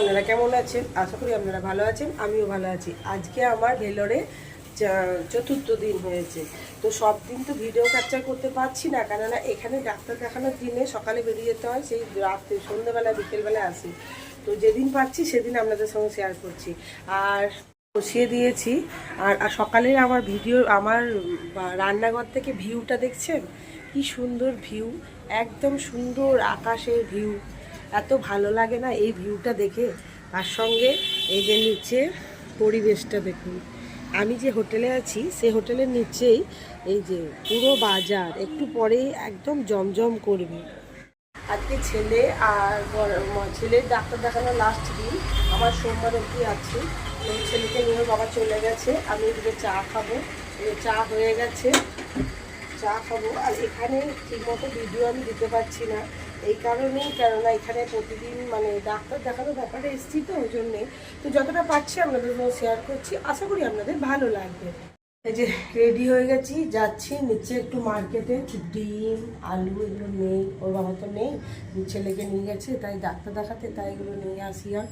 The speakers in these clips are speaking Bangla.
আপনারা কেমন আছেন? আশা করি আপনারা ভালো আছেন, আমিও ভালো আছি। আজকে আমার ভেলোরে চতুর্থ দিন হয়েছে। তো সব দিন তো ভিডিও ক্যাপচার করতে পারছি না, কেননা এখানে ডাক্তার দেখানোর দিনে সকালে বেরিয়ে যেতে হয়, সেই রাত্রে, সন্ধ্যেবেলা, বিকেলবেলা আসি। তো যেদিন পাচ্ছি সেদিন আপনাদের সঙ্গে শেয়ার করছি। আর বসিয়ে দিয়েছি। আর সকালে আমার ভিডিও, আমার রান্নাঘর থেকে ভিউটা দেখছেন? কি সুন্দর ভিউ একদম সুন্দর আকাশের ভিউ এত ভালো লাগে না এই ভিউটা দেখে। তার সঙ্গে এই যে নিচে পরিবেশটা দেখুন। আমি যে হোটেলে আছি, সে হোটেলের নিচেই এই যে পুরো বাজার, একটু পরেই একদম জমজম করবে। আজকে ছেলে আর ছেলের ডাক্তার দেখানোর লাস্ট দিন। আমার সোমবার অবধি আছে। তো ছেলেকে নিয়ে বাবা চলে গেছে। আমি এদিকে চা খাব। চা হয়ে গেছে। চা খাব। আর এখানে ঠিকমতো ভিডিও আমি দিতে পারছি না। এই কারণেই, কেননা এখানে প্রতিদিন মানে ডাক্তার দেখানোর ব্যাপারে এসেছি তো, ওই জন্যে। তো যতটা পারছি আপনাদের সঙ্গে শেয়ার করছি, আশা করি আপনাদের ভালো লাগবে। এই যে রেডি হয়ে গেছি, যাচ্ছি, নিচে একটু মার্কেটে ডিম, আলু এগুলো নেই, ওর বাবা তো নেই, ছেলেকে নিয়ে গেছে, তাই ডাক্তার দেখাতে তাই এগুলো নিয়ে আসি আর।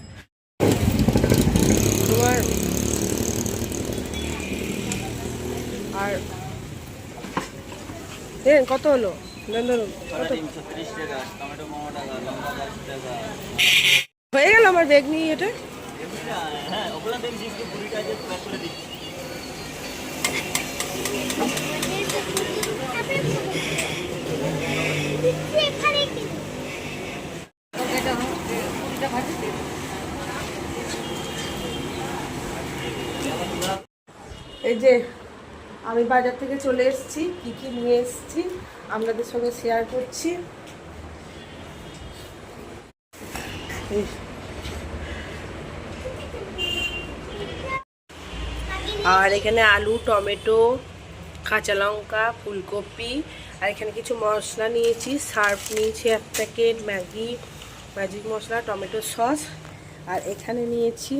আর কত হলো? হয়ে গেল আমার ব্যাগ নিয়ে এটা? এই যে, আমি বাজার থেকে চলে এসেছি, কী কী নিয়ে এসেছি? আপনাদের সঙ্গে শেয়ার করছি। আর এখানে আলু, টমেটো, কাঁচা লঙ্কা, ফুলকপি, আর এখানে কিছু মশলা নিয়েছি। সার্ফ নিয়েছি এক প্যাকেট, ম্যাগি ম্যাজিক মশলা, টমেটো সস। আর এখানে নিয়েছি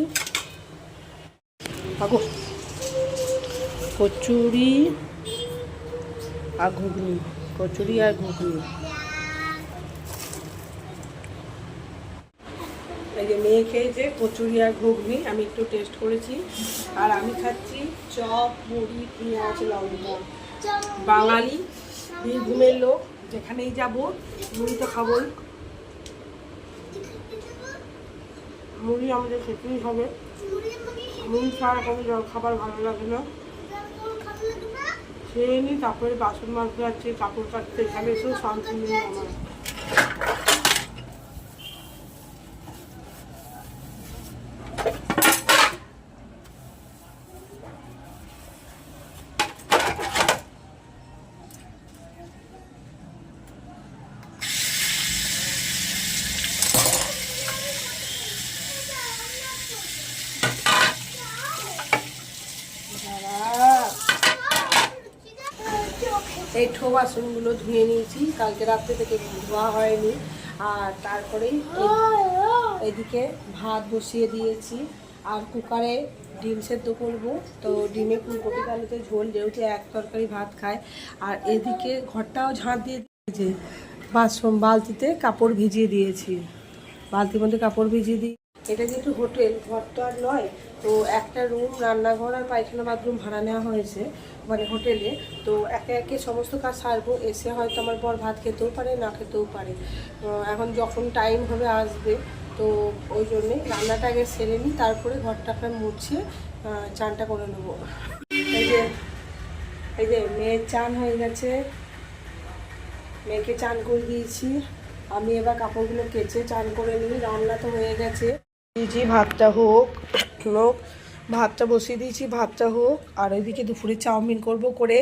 কচুরি আর ঘুগনি কচুরি আর ঘুগনি। এই যে মেয়ে খেয়েছে কচুরি আর ঘুগনি, আমি একটু টেস্ট করেছি। আর আমি খাচ্ছি চপ, মুড়ি, পেঁয়াজ, লঙ্কা। বাঙালি, বীরভূমের লোক, যেখানেই যাব, মুড়ি তো খাবই। মুড়ি আমাদের খেতেই হবে। মুড়ি ছাড়া কোনো খাবার ভালো লাগে না। খেয়ে নিই তারপরে বাসন মাজতে আছে কাপড় কাটতে এখানে এসেও শান্তি নেই আমার। এই ঠো বাসনগুলো ধুয়ে নিয়েছি। কালকে রাত্রে থেকে ধোয়া হয়নি। আর তারপরেই এদিকে ভাত বসিয়ে দিয়েছি। আর কুকারে ডিম সেদ্ধ করব। তো ডিমে ফুলকপি আলুতে ঝোল, যেহেতু এক তরকারি ভাত খায়। আর এদিকে ঘরটাও ঝাঁট দিয়ে দিয়েছে। বাসন, বালতিতে কাপড় ভিজিয়ে দিয়েছি। বালতির মধ্যে কাপড় ভিজিয়ে দিই এটা যেহেতু হোটেল, ঘর তো আর নয়, তো একটা রুম রান্নাঘর আর পায়খানা বাথরুম ভাড়া নেওয়া হয়েছে মানে হোটেলে। তো একে একে সমস্ত কাজ সারবো, এসে হয়তো আমার বর ভাত খেতেও পারে, না খেতেও পারে। এখন যখন টাইম হবে আসবে, তো ওই জন্যে রান্নাটা আগে সেরে নিই, তারপরে ঘরটাকে মুছিয়ে চানটা করে নেব। এই যে এই যে মেয়ের চান হয়ে গেছে। মেয়েকে চান করে দিয়েছি। আমি এবার কাপড়গুলো কেচে চান করে নিই, রান্না তো হয়ে গেছে। দিয়েছি, ভাতটা হোক হোক ভাতটা বসিয়ে দিয়েছি, ভাতটা হোক, আর ওইদিকে দুপুরে চাউমিন করব করে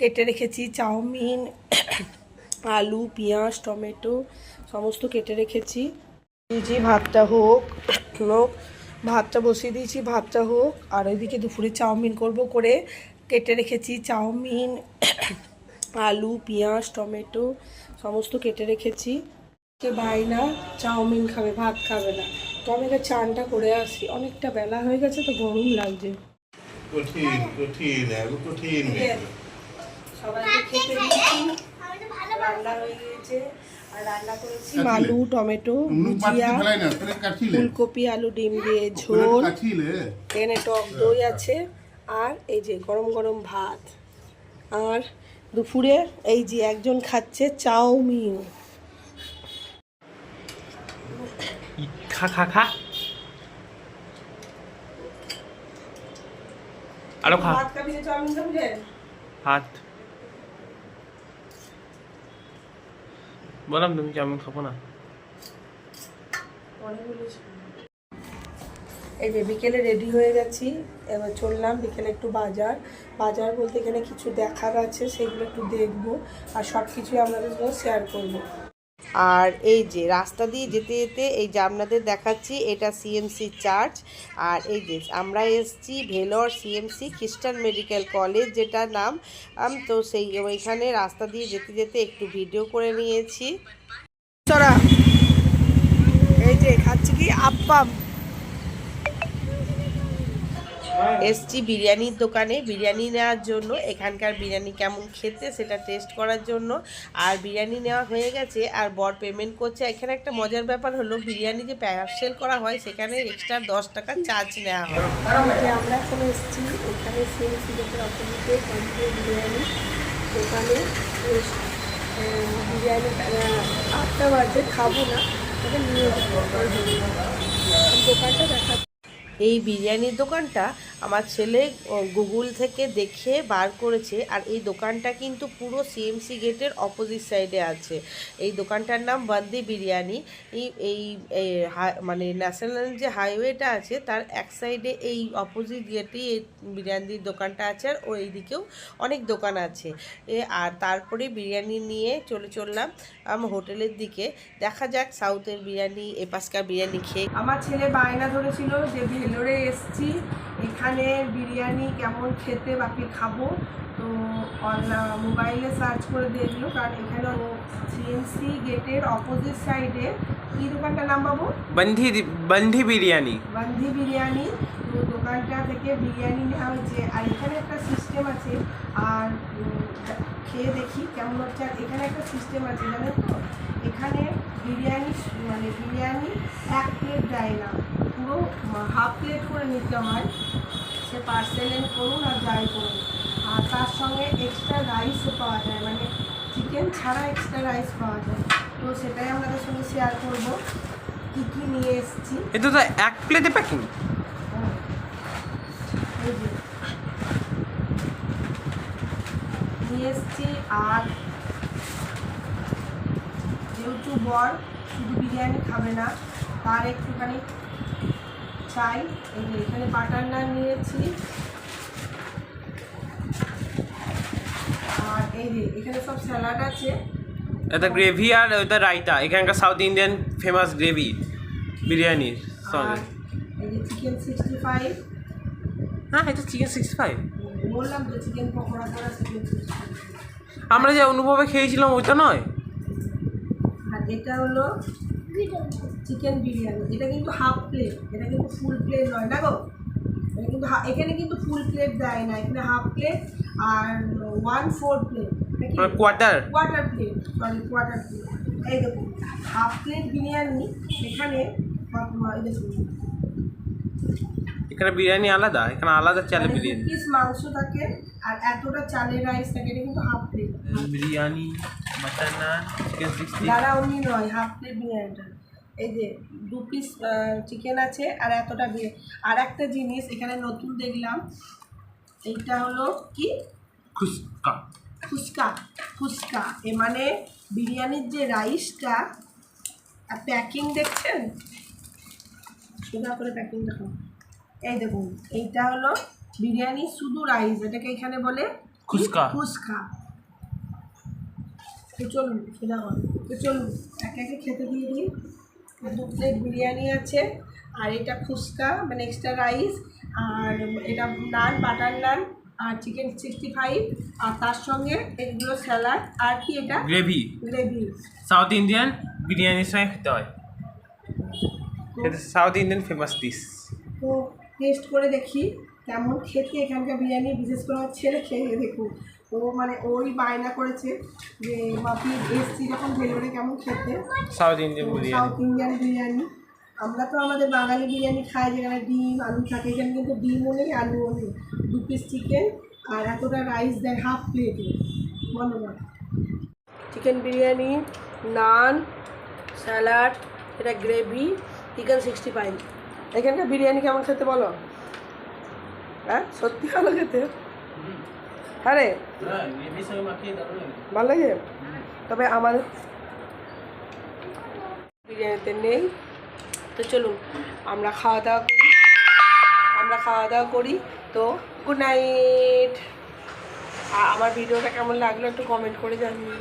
কেটে রেখেছি, চাউমিন, আলু, পেঁয়াজ, টমেটো, সমস্ত কেটে রেখেছি। দিয়েছি, ভাতটা হোক হোক ভাতটা বসিয়ে দিয়েছি, ভাতটা হোক, আর ওইদিকে দুপুরে চাউমিন করব করে কেটে রেখেছি, চাউমিন, আলু, পেঁয়াজ, টমেটো, সমস্ত কেটে রেখেছি। কে বাইনা চাউমিন খাবে, ভাত খাবে না। তো আমি এবার চানটা করে আসি। অনেকটা বেলা হয়ে গেছে তো গরম লাগছে। কঠিন কঠিন এগো কঠিন সবাইকে খেতে রান্না হয়ে গিয়েছে। আর রান্না করেছি আলু টমেটো ভুজিয়া ফুলকপি আলু ডিম দিয়ে ঝোল এখানে টক দই আছে। আর এই যে গরম গরম ভাত। আর দুপুরে এই যে একজন খাচ্ছে চাউমিন। খা খা খা আরও খা ভাত খাবি না চাউমিন খাবি রে? বললাম তুমি চাউমিন খাব না এই যে বিকেলে রেডি হয়ে গেছি এবার চললাম বিকেলে একটু বাজার। বাজার বলতে এখানে কিছু দেখার আছে সেগুলো একটু দেখব আর সব কিছুই আপনাদের সঙ্গে শেয়ার করব। আর এই যে রাস্তা দিয়ে যেতে যেতে এই যে আপনাদের দেখাচ্ছি, এটা সিএমসি চার্চ আর এই যে আমরা এসছি Vellore CMC Christian medical college যেটা নাম তো সেই ওইখানে রাস্তা দিয়ে যেতে যেতে একটু ভিডিও করে নিয়েছি। এই যে খাচ্ছি কি, আপ্পাম। এসছি বিরিয়ানির দোকানে। বিরিয়ানি নেওয়ার জন্য এখানকার বিরিয়ানি কেমন খেতে সেটা টেস্ট করার জন্য। আর বিরিয়ানি নেওয়া হয়ে গেছে আর বর পেমেন্ট করছে। এখানে একটা মজার ব্যাপার হলো বিরিয়ানি যে পার্সেল করা হয় সেখানে এক্সট্রা দশ টাকা চার্জ নেওয়া হয়। আমরা এখন এসেছি এখানে বিরিয়ানি দোকানে বিরিয়ানি আটটা বাজে খাব না নিয়ে। দোকানটা দেখা এই বিরিয়ানির দোকানটা আমার ছেলে গুগল থেকে দেখে বার করেছে আর এই দোকানটা কিন্তু পুরো সিএমসি গেটের অপোজিট সাইডে আছে। এই দোকানটার নাম বন্দি বিরিয়ানি। এই এই মানে ন্যাশনাল যে হাইওয়েটা আছে, তার এক সাইডে এই অপোজিট গেটেই এই বিরিয়ানির দোকানটা আছে আর ওই দিকেও অনেক দোকান আছে। আর তারপরে বিরিয়ানি নিয়ে চলে চললাম হোটেলের দিকে। দেখা যাক সাউথের বিরিয়ানি এপাসকার বিরিয়ানি খেয়ে আমার ছেলে বায়না ধরেছিল যে ভেলোরে এসছি। এখানে বিরিয়ানি কেমন খেতে বাকি খাব তো মোবাইলে সার্চ করে দেখল কারণ এখানে সিএমসি গেটের অপোজিট সাইডে কী দোকানটার নাম বাবু? বন্ধি বন্ধি বিরিয়ানি। বান্ধি বিরিয়ানি তো দোকানটা থেকে বিরিয়ানি নেওয়া হয়েছে। আর এখানে একটা সিস্টেম আছে আর খেয়ে দেখি কেমন হচ্ছে। আর এখানে একটা সিস্টেম আছে জানেন তো? এখানে বিরিয়ানি মানে বিরিয়ানি এক প্লেট দেয় না। পুরো হাফ প্লেট করে নিতে হয়। সে পার্সেলেন করুন আর যাই করুন। আর তার সঙ্গে এক্সট্রা রাইসও পাওয়া যায় মানে চিকেন ছাড়া এক্সট্রা রাইস পাওয়া যায়। তো সেটাই আপনাদের সঙ্গে শেয়ার করব। কী কী নিয়ে এসেছি। এটা তো এক প্লেটে প্যাকিং নিয়ে এসছি আর যেহেতু বর শুধু বিরিয়ানি খাবে না তার একটুখানি চাই। এই যে এখানে বাটার নান নিয়েছি। আর এই যে এখানে সব স্যালাড আছে। এটা গ্রেভি আর ওটা রায়তা। এখানকার সাউথ ইন্ডিয়ান ফেমাস গ্রেভি বিরিয়ানির সঙ্গে এই যে চিকেন সিক্সটি ফাইভ হ্যাঁ এটা চিকেন সিক্সটি ফাইভ বললাম তো চিকেন পকোড়া করা চিকেন আমরা যে অনুভবে খেয়েছিলাম ওইটা নয়। আর এটা হলো চিকেন বিরিয়ানি এটা কিন্তু হাফ প্লেট এটা কিন্তু ফুল প্লেট নয় গো? এটা কিন্তু এখানে কিন্তু ফুল প্লেট দেয় না। এখানে হাফ প্লেট আর one four plate quarter quarter plate sorry quarter plate এই দেখুন হাফ প্লেট বিরিয়ানি এখানে এখানে বিরিয়ানি আলাদা? এখানে আলাদা চালে বিরিয়ানি পিস মাংস থাকে আর এতটা চালের রাইস থাকে এটা কিন্তু half plate biryani mutton naan chicken sixty দাঁড়া অমনি নয় হাফ প্লেট বিরিয়ানিটা এই যে দু পিস চিকেন আছে আর এতটা বিয়ে। আর একটা জিনিস এখানে নতুন দেখলাম এইটা হলো কি? ফুচকা ফুচকা ফুচকা এ মানে বিরিয়ানির যে রাইসটা আর প্যাকিং দেখছেন? সোজা করে প্যাকিং দেখুন এই দেখুন এইটা হলো বিরিয়ানি শুধু রাইস এটাকে এখানে বলে ফুচকা। ফুচকা তো চলুন সোজা করুন তো চলুন একে একে খেতে দিয়ে দিই। দু প্লেট বিরিয়ানি আছে আর এটা ফুচকা মানে এক্সট্রা রাইস আর এটা নান বাটার নান আর চিকেন সিক্সটি ফাইভ আর তার সঙ্গে এগুলো স্যালাড আর কি এটা? গ্রেভি গ্রেভি সাউথ ইন্ডিয়ান বিরিয়ানির সঙ্গে খেতে হয়। এটা সাউথ ইন্ডিয়ান ফেমাস ডিশ তো টেস্ট করে দেখি কেমন খেতে এখানকার বিরিয়ানি বিশেষ করে আমার ছেলে খেয়ে দেখুন ও মানে ওই বায়না করেছে যে মাপি এসছি যখন ভেলোরে কেমন খেতে? South Indian biryani. South Indian biryani. আমরা তো আমাদের বাঙালি বিরিয়ানি খাই যেখানে ডিম আলু থাকে। এখানে কিন্তু ডিমও নেই আলুও নেই। দু পিস চিকেন আর এতটা রাইস দেয় হাফ প্লেটে বলো না। চিকেন বিরিয়ানি নান স্যালাড এটা গ্রেভি চিকেন সিক্সটি ফাইভ এখানকার বিরিয়ানি কেমন খেতে বলো? হ্যাঁ সত্যি ভালো খেতে। হ্যাঁ রে ভালো লাগে? তবে আমাদের বিরিয়ানিতে নেই। তো চলুন আমরা খাওয়া দাওয়া করি। আমরা খাওয়া দাওয়া করি। তো গুড নাইট আমার ভিডিওটা কেমন লাগল একটু কমেন্ট করে জানিয়ে